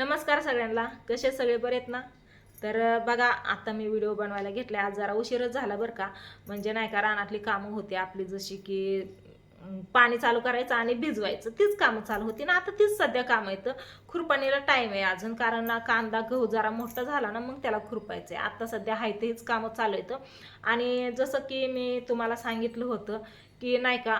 नमस्कार सगळ्यांना. कसे सगळे बरे आहेत ना? तर बघा आता मी व्हिडिओ बनवायला घेतला आज जरा उशीरच झाला बरं का. म्हणजे नाही का रानातली कामं होती आपली जशी की पाणी चालू करायचं आणि भिजवायचं. तीच कामं चालू होती ना आता तीच सध्या कामं येतं खुरपणीला टाईम आहे अजून कारण ना कांदा गहू जरा मोठा झाला ना मग त्याला खुरपायचं आहे. आता सध्या आहे तेच कामं चालू येतं आणि जसं की मी तुम्हाला सांगितलं होतं की नाही का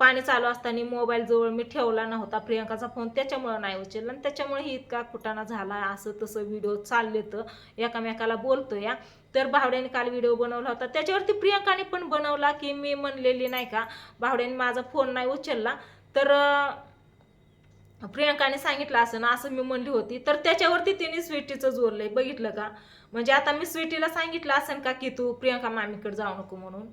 पाणी चालू असताना मोबाईल जवळ मी ठेवला नव्हता प्रियंकाचा फोन त्याच्यामुळं नाही उचलला. आणि त्याच्यामुळेही इतका कुटाणा झाला असं तसं व्हिडिओ चालले तर एकामेकाला बोलतो या तर भावड्याने काल व्हिडिओ बनवला होता. त्याच्यावरती प्रियंकाने पण बनवला की मी म्हणलेली नाही का भावड्याने माझा फोन नाही उचलला. तर प्रियंकाने सांगितलं असं ना असं मी म्हणली होती. तर त्याच्यावरती तिने स्वीटीचं जोरलंय बघितलं का? म्हणजे आता मी स्वीटीला सांगितलं असेल का की तू प्रियंका मामीकडे जाऊ नको म्हणून?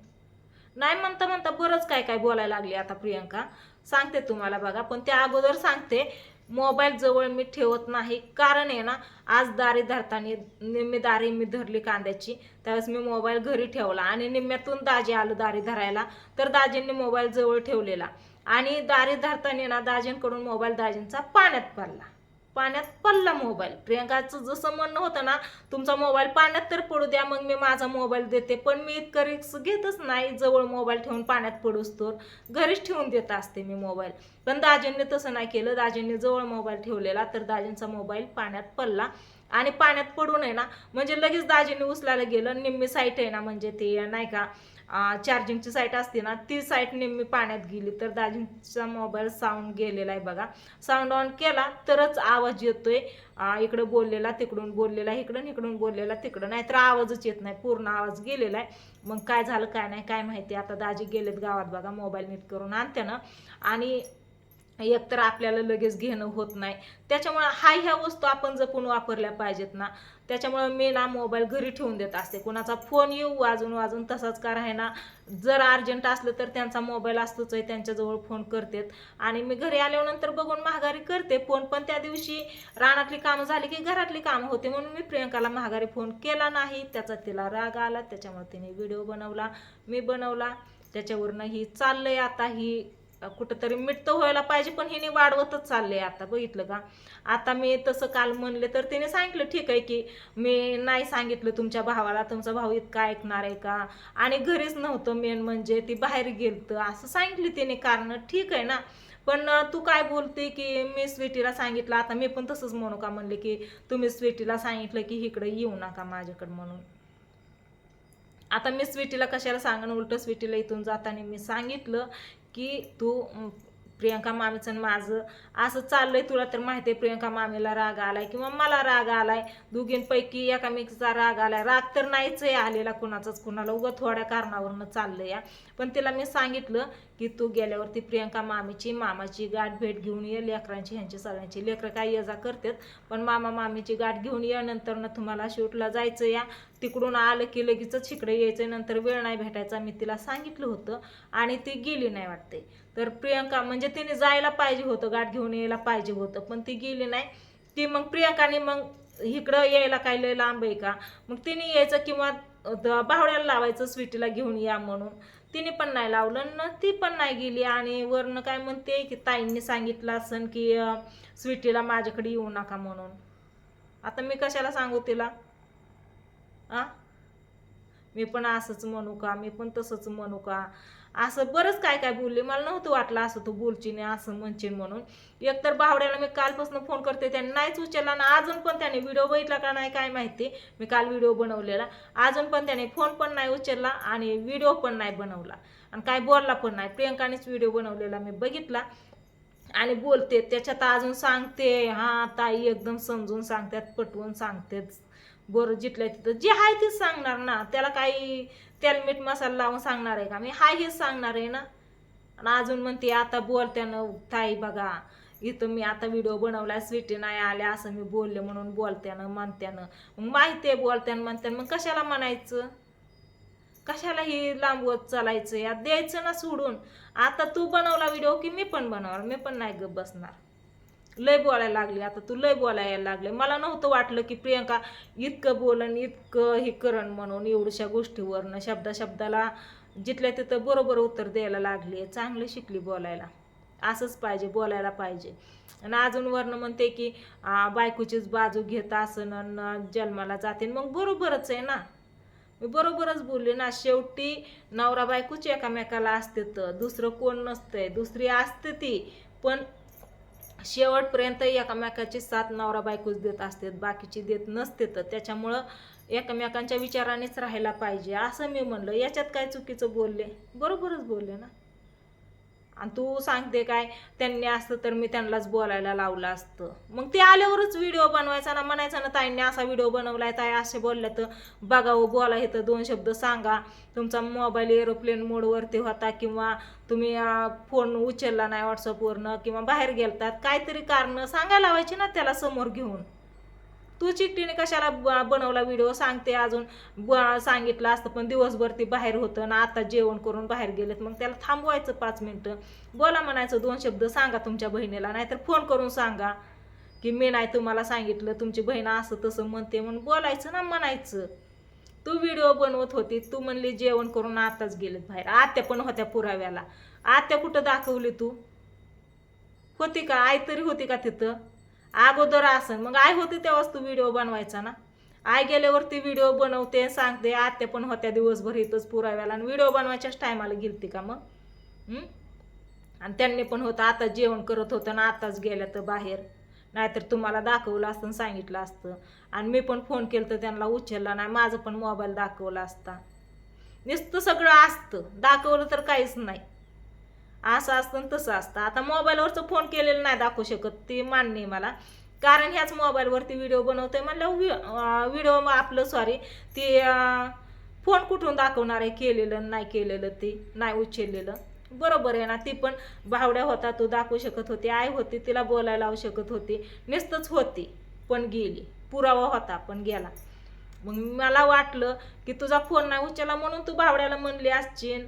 नाही म्हणता म्हणता बरंच काय काय बोलायला लागली आता प्रियंका. सांगते तुम्हाला बघा पण त्या अगोदर सांगते मोबाईल जवळ मी ठेवत नाही. कारण आहे ना आज दारी धरताना निम्मी दारी मी धरली कांद्याची. त्यावेळेस मी मोबाईल घरी ठेवला आणि निम्म्यातून दाजी आलो दारी धरायला. तर दाजींनी मोबाईल जवळ ठेवलेला. आणि दारी धरताना ना दाजींकडून मोबाईल दाजींचा पाण्यात पडला. पाण्यात पडला मोबाईल. प्रियंकाचं जसं म्हणणं होतं ना तुमचा मोबाईल पाण्यात तर पडू द्या मग मी माझा मोबाईल देते. पण मी इतकं रिक्स घेतच नाही जवळ मोबाईल ठेवून पाण्यात पडूस तर घरीच ठेवून देत असते मी मोबाईल. पण दाजींनी तसं नाही केलं. दाजींनी जवळ मोबाईल ठेवलेला तर दाजींचा मोबाईल पाण्यात पडला. आणि पाण्यात पडू नये ना म्हणजे लगेच दाजींनी उचलायला गेलं. निम्मी साईट आहे ना म्हणजे ते नाही का चार्जिंगची साईट असते ना ती साईट नेहमी पाण्यात गेली तर दाजींचा मोबाईल साऊंड गेलेला आहे बघा. साऊंड ऑन केला तरच आवाज येतोय. इकडं बोललेला तिकडून बोललेला इकडून इकडून बोललेला तिकडं. नाहीतर आवाजच येत नाही. पूर्ण आवाज गेलेला आहे. मग काय झालं काय नाही काय माहिती. आता दाजी गेलेत गावात बघा मोबाईल नीट करून आणते ना आणि एकतर आपल्याला लगेच घेणं होत नाही. त्याच्यामुळं हा ह्या वस्तू आपण जपून वापरल्या पाहिजेत ना. त्याच्यामुळं मी ना मोबाईल घरी ठेवून देत असते. कोणाचा फोन येऊ वाजून वाजून तसाच करा आहे ना जर अर्जंट असलं तर त्यांचा मोबाईल असतोच आहे त्यांच्याजवळ फोन करतेत. आणि मी घरी आल्यानंतर बघून महागारी करते फोन पण त्या दिवशी रानातली कामं झाली की घरातली कामं होते म्हणून मी प्रियंकाला महागारी फोन केला नाही. त्याचा तिला राग आला त्याच्यामुळे तिने व्हिडिओ बनवला मी बनवला. त्याच्यावरनं ही चाललंय आता ही कुठंतरी मिटतं व्हायला पाहिजे पण हिने वाढवतच चाललंय आता बघितलं का? आता मी तसं काल म्हणले तर तिने सांगितलं ठीक आहे की मी नाही सांगितलं तुमच्या भावाला तुमचा भाऊ इतका ऐकणार आहे का? आणि घरीच नव्हतं मेन म्हणजे ती बाहेर गेलतं असं सांगितलं तिने कारण ठीक आहे ना पण तू काय बोलते की मी स्वीटीला सांगितलं आता मी पण तसंच म्हणू का? म्हणले की तुम्ही स्वीटीला सांगितलं की इकडे येऊ नका माझ्याकडे म्हणून. आता मी स्वीटीला कशाला सांगणं उलट स्वीटीला इथून जाताना मी सांगितलं की तू प्रियंका मामीचं आणि माझं असं चाललंय तुला तर माहिती आहे प्रियंका मामीला राग आलाय किंवा मला राग आलाय. दोघींपैकी एकामेकीचा राग आलाय. राग तर नाहीच आहे आलेला कुणाचाच. कुणाला उगा थोड्या कारणावरनं चाललं या पण तिला मी सांगितलं की तू गेल्यावरती प्रियंका मामीची मामाची गाठ भेट घेऊन ये लेकरांची ह्यांची सगळ्यांची. लेकरं काय यजा करतात पण मामा मामीची गाठ घेऊन या नंतर ना तुम्हाला शूटला जायचं या तिकडून आलं की लगेचच इकडे यायचं नंतर वेळ नाही भेटायचा. मी तिला सांगितलं होतं आणि ती गेली नाही वाटते. तर प्रियंका म्हणजे तिने जायला पाहिजे होतं गाठ घेऊन यायला पाहिजे होतं पण ती गेली नाही. ती मग प्रियंकाने मग इकडं यायला काय लय लांब आहे का? मग तिने यायचं किंवा द- लावायचं स्वीटीला घेऊन या म्हणून. तिने पण नाही लावलं न ती पण नाही गेली. आणि वरनं काय म्हणते की ताईंनी सांगितलं असन की स्वीटीला माझ्याकडे येऊ नका म्हणून. आता मी कशाला सांगू तिला? आ? मी पण असंच म्हणू का? मी पण तसंच म्हणू का? असं बरंच काय काय बोलले. मला नव्हतं वाटलं असं तू बोलची नाही असं म्हणशील म्हणून. एकतर बावड्याला मी कालपासून फोन करते त्याने नाहीच उचलला ना अजून पण त्याने व्हिडिओ बघितला का नाही काय माहिती. मी काल व्हिडिओ बनवलेला. अजून पण त्याने फोन पण नाही उचलला आणि व्हिडिओ पण नाही बनवला. आणि काय बोलला पण नाही. प्रियंकानेच व्हिडिओ बनवलेला मी बघितला. आणि बोलते त्याच्यात अजून सांगते. हा ताई एकदम समजून सांगतात पटवून सांगतेच. बरं जिटलंय तिथं. जे आहे तेच सांगणार ना. त्याला काही तेल मीठ मसाला लावून सांगणार आहे का? मी हाय हेच सांगणार आहे ना. आणि अजून म्हणते आता बोलत्यानं ताई बघा इथं मी आता व्हिडिओ बनवला स्वीटी नाही आल्या असं मी बोलले म्हणून बोलत्यानं म्हणत्यानं मग माहिती आहे बोलत्यानं म्हणत्यानं मग कशाला म्हणायचं? कशाला ही लांबवत चालायचं? या द्यायचं ना सोडून. आता तू बनवला व्हिडिओ की मी पण बनवणार? मी पण नाही गप बसणार. लय बोलायला लागली आता तू लय बोलायला लागले. मला नव्हतं वाटलं की प्रियंका इतकं बोलन इतकं हे करण म्हणून एवढ्याशा गोष्टीवरनं शब्दा शब्दाला जिथल्या तिथं बरोबर उत्तर द्यायला लागली चांगली शिकली बोलायला. असंच पाहिजे बोलायला पाहिजे. आणि अजून वरनं म्हणते की बायकोचीच बाजू घेत असं आणि जन्माला जाते. मग बरोबरच आहे ना. मी बरोबरच बोलले ना शेवटी नवरा बायकोच एकामेकाला असते तर दुसरं कोण नसतंय. दुसरी असते ती पण शेवटपर्यंत एकमेकाची साथ नवरा बायकोच देत असतात बाकीची देत नसते तर त्याच्यामुळं एकमेकांच्या विचारानेच राहायला पाहिजे. असं मी म्हणलं. याच्यात काय चुकीचं बोलले? बरोबरच बोलले ना. आणि तू सांगते काय त्यांनी असतं तर मी त्यांनाच बोलायला लावलं असतं. मग ते आल्यावरच व्हिडिओ बनवायचा ना म्हणायचा ना ताईंनी असा व्हिडिओ बनवलाय ताई असे बोलल्या तर बघा बघावं बोला हे तर दोन शब्द सांगा. तुमचा मोबाईल एरोप्लेन मोडवरती होता किंवा तुम्ही फोन उचलला नाही व्हॉट्सअपवरनं किंवा बाहेर गेलतात. काहीतरी कारणं सांगायला लावायची ना त्याला समोर घेऊन. तू चिकटीने कशाला ब- बनवला व्हिडिओ सांगते अजून. ब- सांगितलं असतं पण दिवसभर ती बाहेर होतं ना आता जेवण करून बाहेर गेलेत. मग त्याला थांबवायचं पाच मिनटं. बोला म्हणायचं दोन शब्द सांगा तुमच्या बहिणीला नाहीतर फोन करून सांगा की मी नाही तुम्हाला सांगितलं तुमची बहीण असं तसं म्हणते म्हणून बोलायचं ना म्हणायचं. तू व्हिडिओ बनवत होती तू म्हणली जेवण करून आताच गेलेत बाहेर. आत्या पण होत्या पुराव्याला. आत्या कुठं दाखवली तू? होती का? आई तरी होती का तिथं? अगोदर असं. मग आई होती तेव्हाच तू व्हिडिओ बनवायचा ना? आई गेल्यावरती व्हिडिओ बनवते सांगते आत्या पण होत्या दिवसभर इथंच पुराव्याला. आणि व्हिडिओ बनवायच्याच टायमाला गेलती का मग? आणि त्यांनी पण होतं आता जेवण करत होतं ना आताच गेल्या तर बाहेर. नाहीतर तुम्हाला दाखवलं असतं आणि सांगितलं असतं. आणि मी पण फोन केलं तर त्यांना उचलला नाही माझं पण मोबाईल दाखवला असता. नुसतं सगळं असतं. दाखवलं तर काहीच नाही. असं असतं आणि तसं असतं. आता मोबाईलवरचं फोन केलेलं नाही दाखवू शकत ते मान्य आहे मला. कारण ह्याच मोबाईलवरती व्हिडिओ बनवतोय म्हणलं व्हिडिओ आपलं सॉरी ती फोन कुठून दाखवणार आहे केलेलं नाही केलेलं ते नाही उचललेलं. बरोबर आहे ना ती पण भावड्या होता तू दाखवू शकत होती आई होती तिला बोलायला लावू शकत होती. नुसतंच होती पण गेली. पुरावा होता पण गेला. मग मला वाटलं की तुझा फोन नाही उचलला म्हणून तू भावड्याला म्हणली असशील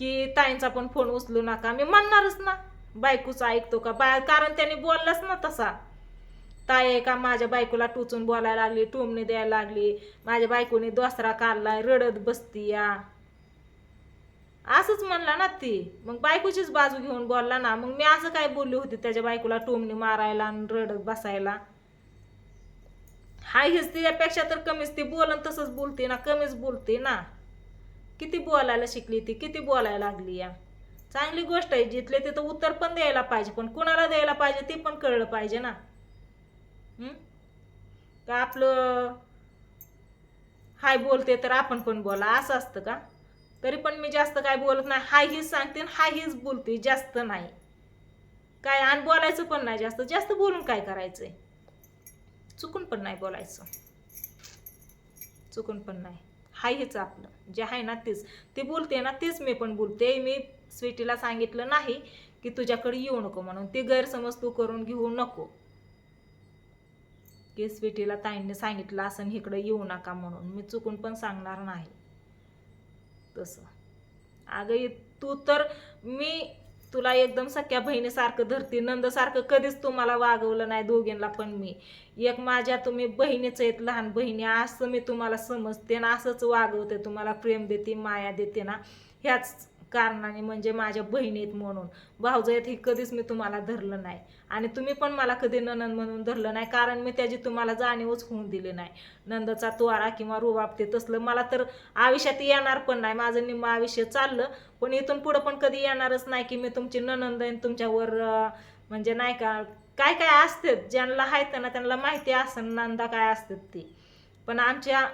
की ताईंचा पण फोन उचलू नका. मी म्हणणारच ना बायकोचा ऐकतो का? बा कारण त्याने बोललाच ना तसा. ताई आहे का माझ्या बायकोला टोचून बोलायला लागली टोमणी द्यायला लागली. माझ्या बायकोने दसरा काढलाय रडत बसती या. असंच म्हणला ना ती. मग बायकोचीच बाजू घेऊन बोलला ना मग मी असं काय बोलली होती त्याच्या बायकोला टोमणी मारायला आणि रडत बसायला? हाय हेच तिच्यापेक्षा तर कमीच ती बोलन तसंच बोलते ना कमीच बोलते ना. किती बोलायला शिकली ती किती बोलायला लागली या? चांगली गोष्ट आहे जिथले तिथं उत्तर पण द्यायला पाहिजे पण कुणाला द्यायला पाहिजे ते पण कळलं पाहिजे ना? का आपलं हाय बोलते तर आपण पण बोला असं असतं का? तरी पण मी जास्त काय बोलत नाही हाय हीच सांगते आणि हाय हीच बोलते जास्त नाही. काय आणि बोलायचं पण नाही जास्त जास्त बोलून काय करायचंय? चुकून पण नाही बोलायचं. चुकून पण नाही. हाय हेच आपलं. जे आहे ना तेच. ते बोलते ना तेच मी पण बोलते. मी स्वीटीला सांगितलं नाही की तुझ्याकडे येऊ नको म्हणून. ते गैरसमज तू करून घेऊ नको. की स्वीटीला ताईंनी सांगितलं असं इकडे येऊ नका म्हणून. मी चुकून पण सांगणार नाही. तसं. अगं तू तर मी तुला एकदम सख्या बहिणीसारखं धरते नंदसारखं कधीच तुम्हाला वागवलं नाही दोघींना पण मी. एक माझ्या तुम्ही बहिणीच आहेत लहान बहिणी असं मी तुम्हाला समजते ना असंच वागवते तुम्हाला प्रेम देते माया देते ना. ह्याच कारणाने म्हणजे माझ्या बहिणी आहेत म्हणून. भाऊजं आहेत हे कधीच मी तुम्हाला धरलं नाही. आणि तुम्ही पण मला कधी ननंद म्हणून धरलं नाही कारण मी त्याची तुम्हाला जाणीवच होऊन दिली नाही. नंदचा त्वारा किंवा रुबाब ते तसलं मला तर आयुष्यात येणार पण नाही. माझं निम्म आयुष्य चाललं पण इथून पुढं पण कधी येणारच नाही की मी तुमची ननंद आहे आणि तुमच्यावर म्हणजे नाही का काय काय असतात ज्यांना आहेत ना त्यांना माहिती असेल नंदा काय असतात ती. पण आमच्या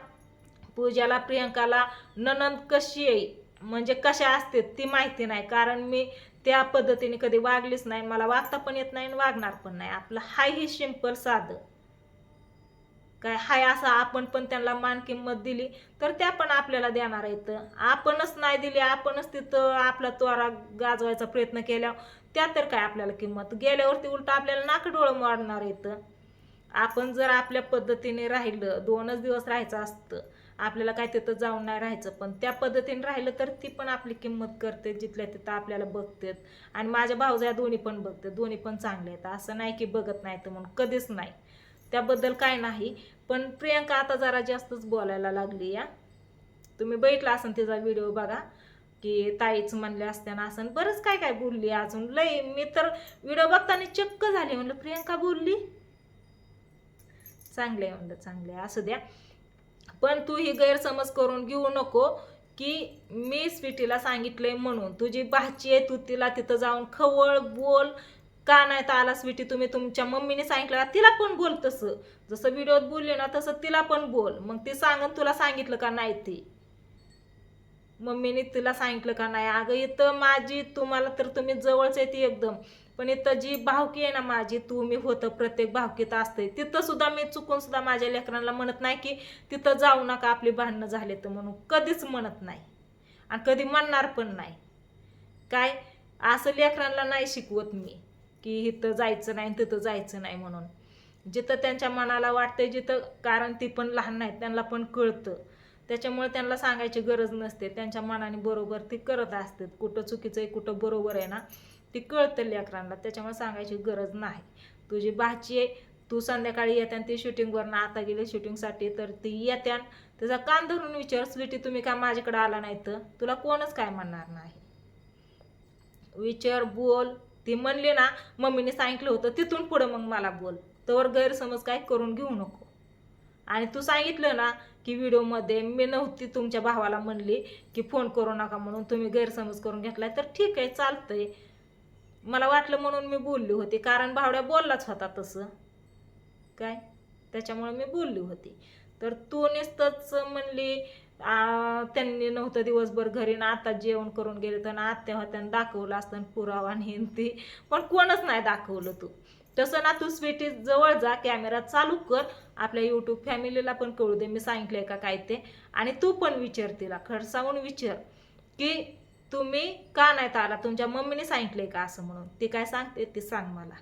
पूजाला प्रियंकाला ननंद कशी आहे म्हणजे कशा असतात ती माहिती नाही. कारण मी त्या पद्धतीने कधी वागलीच नाही. मला वागता पण येत नाही आणि वागणार पण नाही. आपलं हाय हे सिंपल साधं. काय हाय असं आपण पण त्यांना मान किंमत दिली तर त्या पण आपल्याला देणार आहेत. आपणच नाही दिली आपणच तिथं आपला त्वरा गाजवायचा प्रयत्न केला त्या तर काय आपल्याला किंमत? गेल्यावरती उलट आपल्याला नाकडोळं मारणार येतं आपण जर आपल्या पद्धतीने राहिलं दोनच दिवस राहायचं असतं आपल्याला काय तिथं जाऊन नाही राहायचं. पण त्या पद्धतीने राहिलं तर ती पण आपली किंमत करते जिथल्या तिथं आपल्याला बघतात. आणि माझ्या भाऊजा दोन्ही पण बघतात. दोन्ही पण चांगले आहेत. असं नाही की बघत नाही तर म्हणून कधीच नाही. त्याबद्दल काय नाही. पण प्रियंका आता जरा जास्तच बोलायला लागली या. तुम्ही बघितला असन तिचा व्हिडिओ बघा की ताईच म्हणले असत्याना असं. बरंच काय काय बोलली अजून. लय मी तर व्हिडिओ बघताना चक्क झाली. म्हणलं प्रियंका बोलली? चांगले म्हणलं चांगले असू द्या. पण तू ही गैरसमज करून घेऊ नको की मी स्वीटीला सांगितलंय म्हणून. तुझी भाची आहे तू तिला तिथं जाऊन खवळ बोल. का नाही तर आला स्वीटी तुम्ही तुमच्या मम्मीने सांगितलं का? तिला पण बोल तसं. जसं व्हिडिओत बोलले ना तसं तिला पण बोल. मग ती सांगन तुला सांगितलं का नाही ते. मम्मीने तिला सांगितलं का नाही? अगं इथं माझी तुम्हाला तर तुम्ही जवळच आहे ती एकदम. पण इथं जी भावकी आहे ना माझी तू मी होतं प्रत्येक भावकीत असते तिथं सुद्धा मी चुकून सुद्धा माझ्या लेकरांना म्हणत नाही की तिथं जाऊ नका आपली भांडणं झाले तर म्हणून. कधीच म्हणत नाही. आणि कधी म्हणणार पण नाही. काय? असं लेकरांना नाही शिकवत मी की इथं जायचं नाही तिथं जायचं नाही म्हणून. जिथं त्यांच्या मनाला वाटतंय जिथं कारण ती पण लहान नाहीत त्यांना पण कळतं. त्याच्यामुळे त्यांना सांगायची गरज नसते. त्यांच्या मनाने बरोबर ती करत असतात. कुठं चुकीचं आहे कुठं बरोबर आहे ना. ती कळतं लेकरांना त्याच्यामुळे सांगायची गरज नाही. तुझी भाची आहे तू संध्याकाळी येत्यान ती शूटिंगवरनं आता गेले शूटिंगसाठी तर ती येत्यान. त्याचा कान धरून विचार स्वीटी तुम्ही काय माझ्याकडे आला नाही तर? तुला कोणच काय म्हणणार नाही. विचार बोल. ती म्हणली ना मम्मीने सांगितलं होतं तिथून पुढं मग मला बोल. तर गैरसमज काय करून घेऊ नको. आणि तू सांगितलं ना की व्हिडिओमध्ये मी नव्हती तुमच्या भावाला म्हणली की फोन करू नका म्हणून तुम्ही गैरसमज करून घेतलाय. तर ठीक आहे चालतंय. मला वाटलं म्हणून मी बोलली होती कारण भावड्या बोललाच होता तसं. काय? त्याच्यामुळे मी बोलली होती. तर तू नुसतंच म्हणली त्यांनी नव्हतं दिवसभर घरी ना आता जेवण करून गेले तर ना आत्या होत्यानं दाखवलं असतं पुरावा आणि ते. पण कोणच नाही दाखवलं तू. तसं ना तू स्वीटी जवळ जा कॅमेरा चालू कर. आपल्या यूट्यूब फॅमिलीला पण कळू दे मी सांगितलंय का काय ते. आणि तू पण विचार तिला खडसावून विचार की तुम्ही का नाही आला? तुमच्या मम्मीने सांगितलंय का असं म्हणून? ती काय सांगते? ती सांग मला.